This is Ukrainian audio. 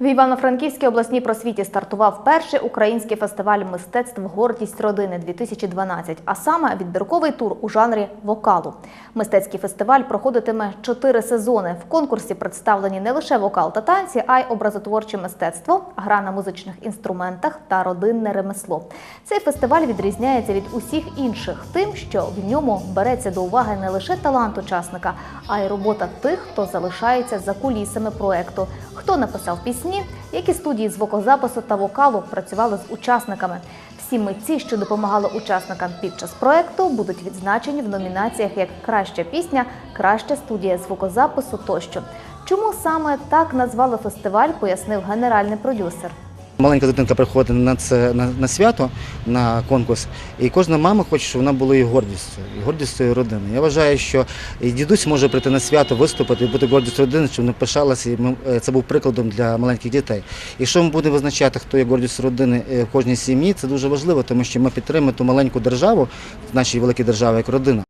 В Івано-Франківській обласній просвіті стартував перший український фестиваль мистецтв Гордість родини 2012, а саме відбірковий тур у жанрі вокалу. Мистецький фестиваль проходитиме чотири сезони. В конкурсі представлені не лише вокал та танці, а й образотворче мистецтво, гра на музичних інструментах та родинне ремесло. Цей фестиваль відрізняється від усіх інших тим, що в ньому береться до уваги не лише талант учасника, а й робота тих, хто залишається за кулісами проекту, хто написав пісні, які студії звукозапису та вокалу працювали з учасниками. Всі митці, що допомагали учасникам під час проекту, будуть відзначені в номінаціях як краща пісня, краща студія звукозапису тощо. Чому саме так назвали фестиваль, пояснив генеральний продюсер. Маленька дитинка приходить на це на, на свято, на конкурс, і кожна мама хоче, щоб вона була її гордістю, і гордістю родини. Я вважаю, що і дідусь може прийти на свято, виступити і бути гордістю родини, щоб не пишалася. І ми, е, це був прикладом для маленьких дітей. Якщо ми будемо визначати, хто є гордістю родини е, кожній сім'ї, це дуже важливо, тому що ми підтримуємо ту маленьку державу, нашій великій державі, як родина.